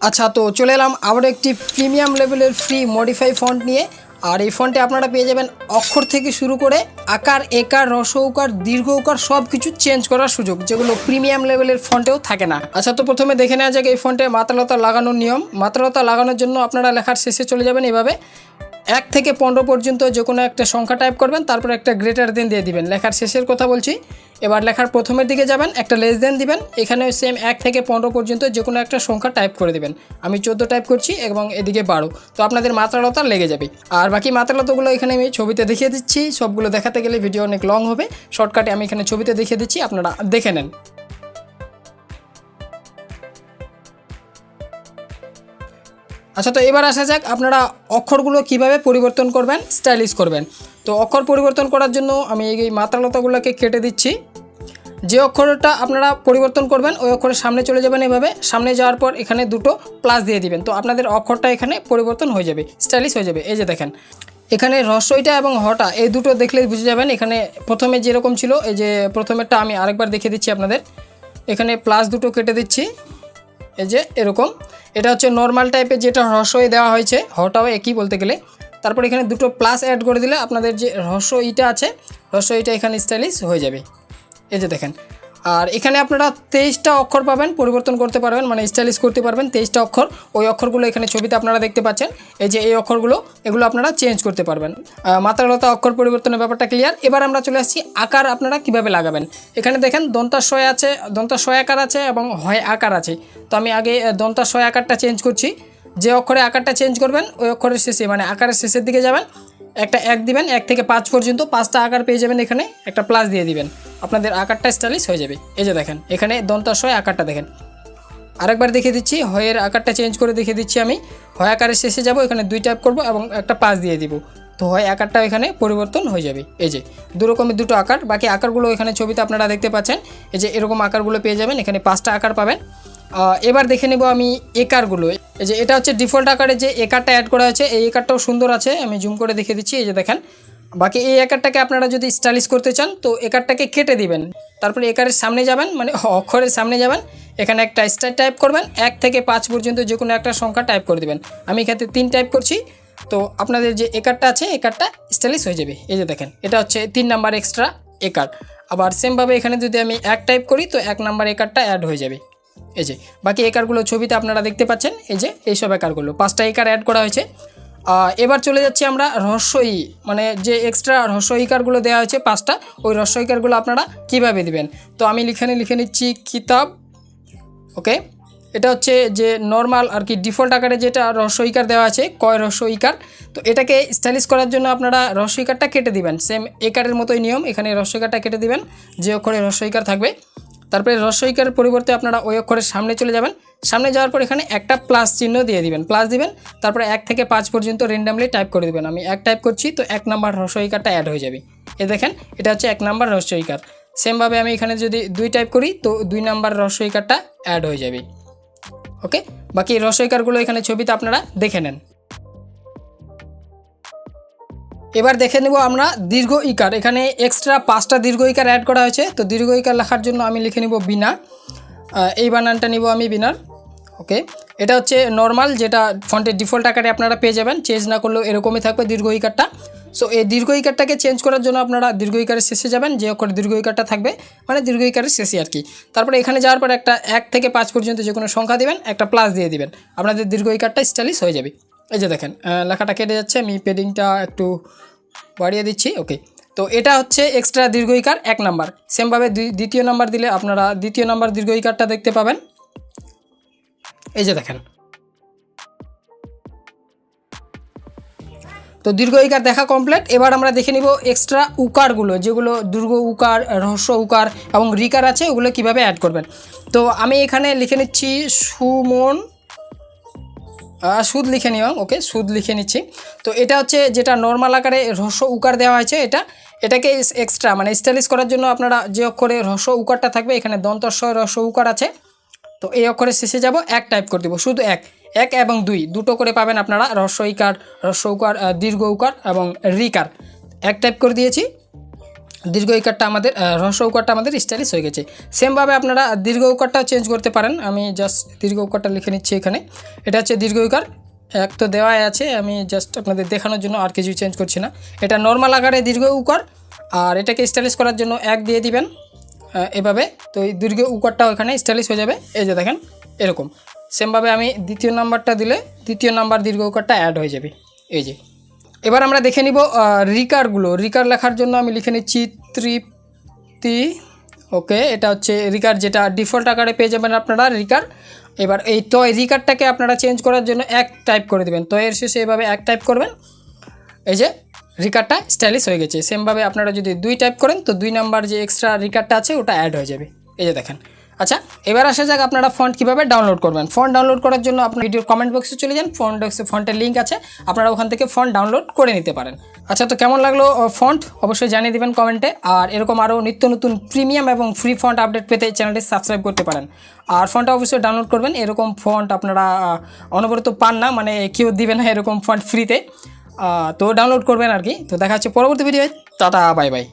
আচ্ছা তো চলে এলাম আবার একটি প্রিমিয়াম লেভেলের ফ্রি মডিফাই ফন্ট নিয়ে। আর এই ফন্টে আপনারা পেয়ে যাবেন অক্ষর থেকে শুরু করে আকার, একার, রস উকার দীর্ঘ উকার সব কিছু চেঞ্জ করার সুযোগ, যেগুলো প্রিমিয়াম লেভেলের ফন্টেও থাকে না। আচ্ছা তো প্রথমে দেখে নেওয়া যাক এই ফন্টে মাতালতা লাগানোর নিয়ম। মাতালতা লাগানোর জন্য আপনারা লেখার শেষে চলে যাবেন এভাবে। এক থেকে পনেরো পর্যন্ত যে কোনো একটা সংখ্যা টাইপ করবেন, তারপর একটা গ্রেটার দেন দিয়ে দিবেন। লেখার শেষের কথা বলছি। এবার লেখার প্রথমের দিকে যাবেন, একটা লেস দেন দিবেন। এখানে সেম এক থেকে পনেরো পর্যন্ত যে কোনো একটা সংখ্যা টাইপ করে দিবেন। আমি চোদ্দ টাইপ করছি এবং এদিকে বারো। তো আপনাদের মাত্রালতা লেগে যাবে। আর বাকি মাত্রালতাগুলো এখানে আমি ছবিতে দেখিয়ে দিচ্ছি। সবগুলো দেখাতে গেলে ভিডিও অনেক লং হবে। শর্টকাটে আমি এখানে ছবিতে দেখিয়ে দিচ্ছি। আপনারা দেখে নেন। আচ্ছা তো এবার আসা যাক আপনারা অক্ষরগুলো কীভাবে পরিবর্তন করবেন, স্টাইলিশ করবেন। তো অক্ষর পরিবর্তন করার জন্য আমি এই মাত্রালতাগুলোকে কেটে দিচ্ছি। যে অক্ষরটা আপনারা পরিবর্তন করবেন, ওই অক্ষরের সামনে চলে যাবেন এভাবে। সামনে যাওয়ার পর এখানে দুটো প্লাস দিয়ে দিবেন। তো আপনাদের অক্ষরটা এখানে পরিবর্তন হয়ে যাবে, স্টাইলিশ হয়ে যাবে। এই যে দেখেন, এখানে রসইটা এবং হটা, এই দুটো দেখলেই বুঝে যাবেন। এখানে প্রথমে যেরকম ছিল, এই যে প্রথমেরটা আমি আরেকবার দেখিয়ে দিচ্ছি আপনাদের। এখানে প্লাস দুটো কেটে দিচ্ছি। এই যে এরকম। এটা হচ্ছে নর্মাল টাইপের যেটা রসই দেওয়া হয়েছে, হটাও একই বলতে গেলে। তারপর এখানে দুটো প্লাস অ্যাড করে দিলে আপনাদের যে রসইটা আছে, রসইটা এখানে স্টাইলিশ হয়ে যাবে। এই যে দেখেন আর এখানে আপনারা তেইশটা অক্ষর পাবেন, পরিবর্তন করতে পারবেন মানে স্টাইলিশ করতে পারবেন তেইশটা অক্ষর। ওই অক্ষরগুলো এখানে ছবিতে আপনারা দেখতে পাচ্ছেন। এই যে এই অক্ষরগুলো, এগুলো আপনারা চেঞ্জ করতে পারবেন। মাত্রালতা, অক্ষর পরিবর্তনের ব্যাপারটা ক্লিয়ার এবার আমরা চলে আসছি, আকার আপনারা কীভাবে লাগাবেন? এখানে দেখেন দন্তাশয় আছে দন্তাশয় আকার আছে এবং হয় আকার আছে। তো আমি আগে দন্তাশয় আকারটা চেঞ্জ করছি। যে অক্ষরে আকারটা চেঞ্জ করবেন, ওই অক্ষরের শেষে মানে আকারের শেষের দিকে যাবেন। একটা এক দিবেন, এক থেকে পাঁচ পর্যন্ত পাঁচটা আকার পেয়ে যাবেন এখানে, একটা প্লাস দিয়ে দিবেন। আপনাদের আকারটা স্টাইলিশ হয়ে যাবে। এই যে দেখেন, এখানে দন্তাশয় আকারটা দেখেন। আরেকবার দেখিয়ে দিচ্ছি, হয়ের আকারটা চেঞ্জ করে দেখিয়ে দিচ্ছি আমি। হয় আকারের শেষে যাব, এখানে দুই টাইপ করব এবং একটা পাঁচ দিয়ে দিব। তো হয় আকারটা এখানে পরিবর্তন হয়ে যাবে। এই যে দু রকমের দুটো আকার, বাকি আকারগুলো এখানে ছবিতে আপনারা দেখতে পাচ্ছেন। এই যে এরকম আকারগুলো পেয়ে যাবেন, এখানে পাঁচটা আকার পাবেন। এবার দেখে নেব আমি একারগুলো। এই যে এটা হচ্ছে ডিফল্ট আকারে যে একারটা অ্যাড করা হয়েছে, এই একারটাও সুন্দর আছে। আমি জুম করে দেখিয়ে দিচ্ছি, এই যে দেখেন। বাকি এই একারটাকে আপনারা যদি স্টাইলিশ করতে চান, তো একারটাকে কেটে দিবেন। তারপরে একারের সামনে যাবেন মানে অক্ষরের সামনে যাবেন। এখানে একটা স্টার টাইপ করবেন, এক থেকে পাঁচ পর্যন্ত যে কোনো একটা সংখ্যা টাইপ করে দেবেন। আমি এখানে তিন টাইপ করছি। তো আপনাদের যে একারটা আছে, একারটা স্টাইলিশ হয়ে যাবে। এই যে দেখেন, এটা হচ্ছে তিন নাম্বার এক্সট্রা একার। আবার সেমভাবে এখানে যদি আমি এক টাইপ করি, তো এক নাম্বার একারটা অ্যাড হয়ে যাবে। এই যে, বাকি একারগুলো ছবিতে আপনারা দেখতে পাচ্ছেন, এই যে, এইসব একারগুলো পাঁচটা একার অ্যাড করা হয়েছে। এবার চলে যাচ্ছি আমরা রহস্যই মানে যে এক্সট্রা রস্যইকারগুলো দেওয়া হয়েছে পাঁচটা, ওই রস্যইকারগুলো আপনারা কীভাবে দিবেন? তো আমি লিখানে লিখে নিচ্ছি কিতাব, ওকে? এটা হচ্ছে যে নর্মাল আর কি ডিফল্ট আকারে যেটা রস্যইকার দেওয়া আছে, কয় রস্যইকার তো এটাকে স্টাইলিশ করার জন্য আপনারা রস্যইকারটা কেটে দিবেন। সেম একারের মতোই নিয়ম, এখানে রস্যইকারটা কেটে দিবেন, যে অক্ষরে রস্যইকার থাকবে। তারপরে রস্যইকারের পরিবর্তে আপনারা ওই অক্ষরের সামনে চলে যাবেন। সামনে যাওয়ার পর এখানে একটা প্লাস চিহ্ন দিয়ে দিবেন। প্লাস দিবেন, তারপরে এক থেকে পাঁচ পর্যন্ত র্যান্ডামলি টাইপ করে দেবেন। আমি এক টাইপ করছি, তো এক নাম্বার রস্যইকারটা অ্যাড হয়ে যাবে। এ দেখেন, এটা হচ্ছে এক নাম্বার রস্যইকার সেমভাবে আমি এখানে যদি দুই টাইপ করি, তো দুই নাম্বার রস্যইকারটা অ্যাড হয়ে যাবে। ওকে বাকি রসইকারগুলো এখানে ছবিতে আপনারা দেখে নেন। এবার দেখে নেব আমরা দীর্ঘ ইকার। এখানে এক্সট্রা পাঁচটা দীর্ঘ ইকার অ্যাড করা হয়েছে। তো দীর্ঘ ইকার লেখার জন্য আমি লিখে নিব বিনা। এই বানানটা নিব আমি বিনার। ওকে এটা হচ্ছে নর্মাল যেটা ফন্টের ডিফল্ট আকারে আপনারা পেয়ে যাবেন। চেঞ্জ না করলেও এরকমই থাকবে দীর্ঘ ইকারটা। সো এই দীর্ঘ ইকারটাকে চেঞ্জ করার জন্য আপনারা দীর্ঘ ইকারের শেষে যাবেন। যে অক্ষরে দীর্ঘ ইকারটা থাকবে মানে দীর্ঘ ইকারের শেষে আর কি। তারপরে এখানে যাওয়ার পর একটা এক থেকে পাঁচ পর্যন্ত যে কোনো সংখ্যা দিবেন, একটা প্লাস দিয়ে দিবেন। আপনাদের দীর্ঘ ইকারটা স্টাইলিশ হয়ে যাবে। এই যে দেখেন লেখাটা কেটে যাচ্ছে, আমি পেডিংটা একটু বাড়িয়ে দিচ্ছি ওকে তো এটা হচ্ছে এক্সট্রা দীর্ঘইকার এক নাম্বার। সেমভাবে দ্বিতীয় নাম্বার দিলে আপনারা দ্বিতীয় নাম্বার দীর্ঘইকারটা দেখতে পাবেন। এই যে দেখেন। তো দীর্ঘইকার দেখা কমপ্লিট এবার আমরা দেখে নিব এক্সট্রা উকারগুলো, যেগুলো দুর্গ উকার, রহস্য উকার এবং রিকার আছে, ওগুলো কীভাবে অ্যাড করবেন। তো আমি এখানে লিখে নিচ্ছি সুমন সুদ লিখে নিলাম ওকে সুদ লিখে নিচ্ছি। তো এটা হচ্ছে যেটা নর্মাল আকারে রহস্য উকার দেওয়া হয়েছে, এটা, এটাকে এক্সট্রা মানে স্টাইলিশ করার জন্য আপনারা যে অক্ষরে রহস্য উকারটা থাকবে, এখানে দন্তস্বয় রহস্য উকার আছে। তো এই অক্ষরের শেষে যাব, এক টাইপ করে দেবো, শুধু এক এক এবং দুই, দুটো করে পাবেন আপনারা রহস্য ইকার, রহস্য উকার দীর্ঘ উকার এবং রিকার। এক টাইপ করে দিয়েছি দীর্ঘ ইকারটা আমাদের রহস্য উকারটা আমাদের স্টাইলিশ হয়ে গেছে। সেমভাবে আপনারা দীর্ঘ উকারটাও চেঞ্জ করতে পারেন। আমি জাস্ট দীর্ঘ উকারটা লিখে নিচ্ছি এখানে। এটা হচ্ছে দীর্ঘ উকার। এক তো দেওয়াই আছে, আমি জাস্ট আপনাদের দেখানোর জন্য আর কিছু চেঞ্জ করছি না। এটা নর্মাল আকারে দীর্ঘ উকার, আর এটাকে স্টাইলিশ করার জন্য এক দিয়ে দিবেন এভাবে। তো এই দীর্ঘ উকারটাও এখানে স্টাইলিশ হয়ে যাবে। এই যে দেখেন, এরকম। সেমভাবে আমি দ্বিতীয় নাম্বারটা দিলে দ্বিতীয় নাম্বার দীর্ঘ উকারটা অ্যাড হয়ে যাবে। এই যে। এবার আমরা দেখে নিব রিকারগুলো। রিকার লেখার জন্য আমি লিখে নিচ্ছি তৃপ্তি। ওকে, এটা হচ্ছে রিকার যেটা ডিফল্ট আকারে পেয়ে যাবেন আপনারা, রিকার। এবার এই তো এই রিকারটাকে আপনারা চেঞ্জ করার জন্য এক টাইপ করে দেবেন। তো এর শেষে এভাবে এক টাইপ করবেন। এই যে রিকারটা স্টাইলিশ হয়ে গেছে। সেমভাবে আপনারা যদি দুই টাইপ করেন, তো দুই নাম্বার যে এক্সট্রা রিকারটা আছে, ওটা অ্যাড হয়ে যাবে। এই যে দেখেন। আচ্ছা এবার আসা যাক আপনারা ফন্ট কীভাবে ডাউনলোড করবেন। ফন্ট ডাউনলোড করার জন্য আপনার ভিডিওর কমেন্ট বক্সে চলে যান। ফন্ট বক্সে ফন্টের লিঙ্ক আছে। আপনারা ওখান থেকে ফন্ট ডাউনলোড করে নিতে পারেন। আচ্ছা তো কেমন লাগল ফন্ট অবশ্যই জানিয়ে দেবেন কমেন্টে আর এরকম আরও নিত্য নতুন প্রিমিয়াম এবং ফ্রি ফন্ট আপডেট পেতে চ্যানেলটি সাবস্ক্রাইব করতে পারেন। আর ফন্টটা অবশ্যই ডাউনলোড করবেন। এরকম ফন্ট আপনারা অনবরত পান না মানে কেউ দিবে না এরকম ফন্ট ফ্রিতে তো। ডাউনলোড করবেন আর কি। তো দেখা হচ্ছে পরবর্তী ভিডিও টাটা বাই বাই